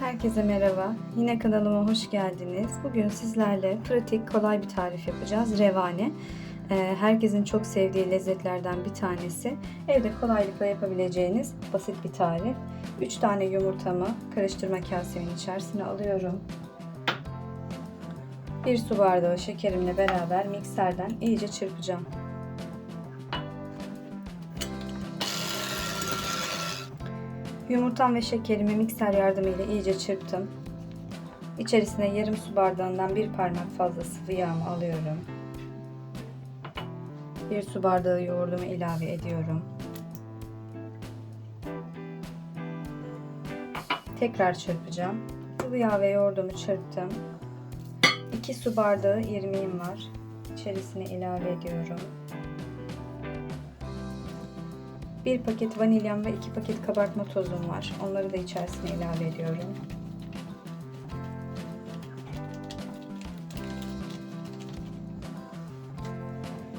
Herkese merhaba. Yine kanalıma hoş geldiniz. Bugün sizlerle pratik, kolay bir tarif yapacağız. Revane. Ee, Herkesin çok sevdiği lezzetlerden bir tanesi. Evde kolaylıkla yapabileceğiniz basit bir tarif. 3 tane yumurtamı karıştırma kasemin içerisine alıyorum. 1 su bardağı şekerimle beraber mikserden iyice çırpacağım. Yumurtam ve şekerimi mikser yardımıyla iyice çırptım. İçerisine yarım su bardağından bir parmak fazla sıvı yağımı alıyorum. Bir su bardağı yoğurdumu ilave ediyorum. Tekrar çırpacağım. Sıvı yağ ve yoğurdumu çırptım. 2 su bardağı irmiğim var. İçerisine ilave ediyorum. 1 paket vanilyam ve 2 paket kabartma tozum var. Onları da içerisine ilave ediyorum.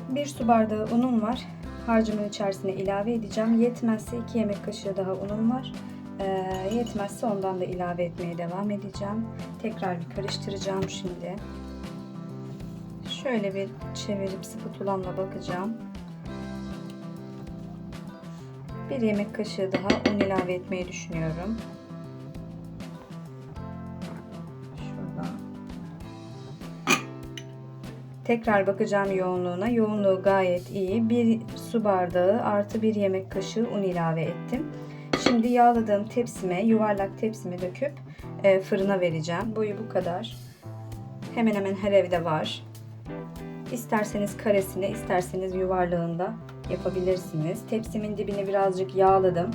Bir su bardağı unum var. Harcımın içerisine ilave edeceğim. Yetmezse 2 yemek kaşığı daha unum var. Ee, yetmezse ondan da ilave etmeye devam edeceğim. Tekrar bir karıştıracağım şimdi. Şöyle bir çevirip spatulamla bakacağım. Bir yemek kaşığı daha un ilave etmeyi düşünüyorum. Şuradan. Tekrar bakacağım yoğunluğuna. Yoğunluğu gayet iyi. Bir su bardağı artı bir yemek kaşığı un ilave ettim. Şimdi yağladığım tepsime, yuvarlak tepsime döküp e, fırına vereceğim. Boyu bu kadar. Hemen hemen her evde var. İsterseniz karesine, isterseniz yuvarlağında yapabilirsiniz. Tepsimin dibini birazcık yağladım.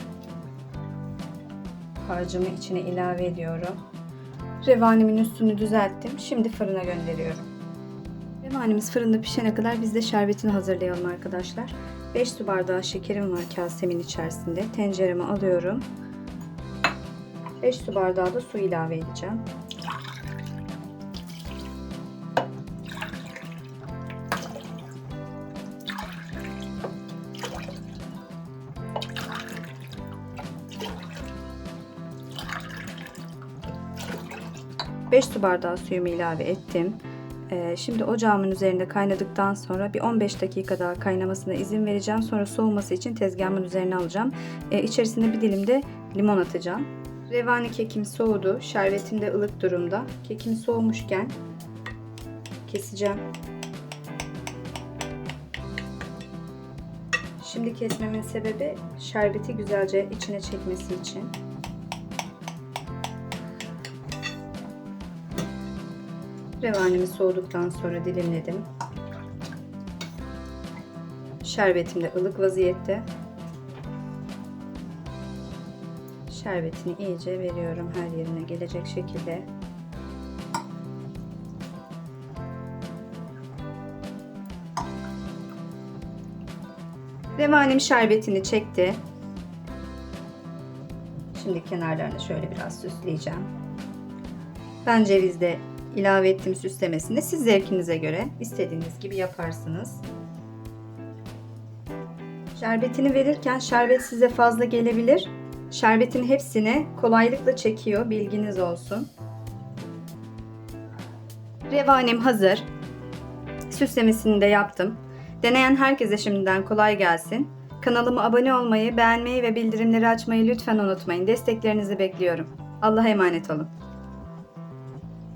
Harcımı içine ilave ediyorum. Revanimin üstünü düzelttim. Şimdi fırına gönderiyorum. Revanimiz fırında pişene kadar biz de şerbetini hazırlayalım arkadaşlar. 5 su bardağı şekerim var kasemin içerisinde. Tencereme alıyorum. 5 su bardağı da su ilave edeceğim. Beş su bardağı suyumu ilave ettim. Ee, Şimdi ocağımın üzerinde kaynadıktan sonra bir 15 dakika daha kaynamasına izin vereceğim. Sonra soğuması için tezgahımın üzerine alacağım. Ee, İçerisine bir dilim de limon atacağım. Revani kekim soğudu. Şerbetim de ılık durumda. Kekim soğumuşken keseceğim. Şimdi kesmemin sebebi şerbeti güzelce içine çekmesi için. Revanimi soğuduktan sonra dilimledim. Şerbetim de ılık vaziyette. Şerbetini iyice veriyorum her yerine gelecek şekilde. Revanim şerbetini çekti. Şimdi kenarlarını şöyle biraz süsleyeceğim. Ben cevizde ilave ettiğim süslemesini siz zevkinize göre istediğiniz gibi yaparsınız. Şerbetini verirken şerbet size fazla gelebilir. Şerbetin hepsini kolaylıkla çekiyor. Bilginiz olsun. Revanem hazır. Süslemesini de yaptım. Deneyen herkese şimdiden kolay gelsin. Kanalıma abone olmayı, beğenmeyi ve bildirimleri açmayı lütfen unutmayın. Desteklerinizi bekliyorum. Allah'a emanet olun.